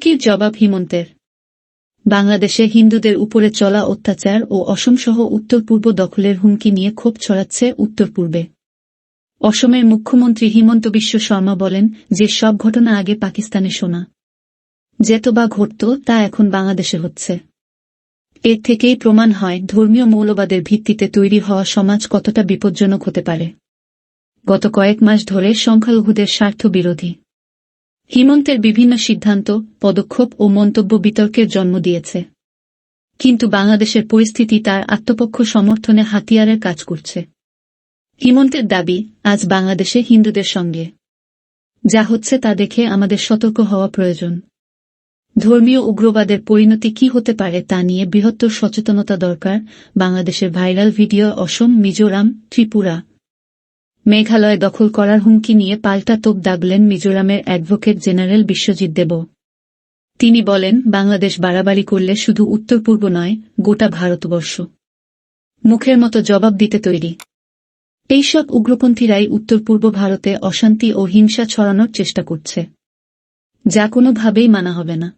হুমকির জবাব হিমন্তের। বাংলাদেশে হিন্দুদের উপরে চলা অত্যাচার ও অসমসহ উত্তর পূর্ব দখলের হুমকি নিয়ে ক্ষোভ ছড়াচ্ছে উত্তর পূর্বে অসমের মুখ্যমন্ত্রী হিমন্ত বিশ্ব শর্মা বলেন যে সব ঘটনা আগে পাকিস্তানে শোনা। যেত বা ঘটত তা এখন বাংলাদেশে হচ্ছে। এর থেকেই প্রমাণ হয় ধর্মীয় মৌলবাদের ভিত্তিতে তৈরি হওয়া সমাজ কতটা বিপজ্জনক হতে পারে। গত কয়েক মাস ধরে সংখ্যালঘুদের স্বার্থ বিরোধী হিমন্তের বিভিন্ন সিদ্ধান্ত, পদক্ষেপ ও মন্তব্য বিতর্কের জন্ম দিয়েছে। কিন্তু বাংলাদেশের পরিস্থিতি তার আত্মপক্ষ সমর্থনে হাতিয়ারের কাজ করছে। হিমন্তের দাবি, আজ বাংলাদেশে হিন্দুদের সঙ্গে। যা হচ্ছে তা দেখে আমাদের সতর্ক হওয়া প্রয়োজন। ধর্মীয় উগ্রবাদের পরিণতি কি হতে পারে তা নিয়ে বৃহত্তর সচেতনতা দরকার। বাংলাদেশের ভাইরাল ভিডিও অসম, মিজোরাম, ত্রিপুরা। মেঘালয় দখল করার হুমকি নিয়ে পাল্টা তোপ দাগলেন মিজোরামের অ্যাডভোকেট জেনারেল বিশ্বজিৎ দেব। তিনি বলেন, বাংলাদেশ বাড়াবাড়ি করলে শুধু উত্তর পূর্ব নয়, গোটা ভারতবর্ষ। মুখের মতো জবাব দিতে তৈরি। এইসব উগ্রপন্থীরাই উত্তর পূর্ব ভারতে অশান্তি ও হিংসা ছড়ানোর চেষ্টা করছে। যা কোনোভাবেই মানা হবে না।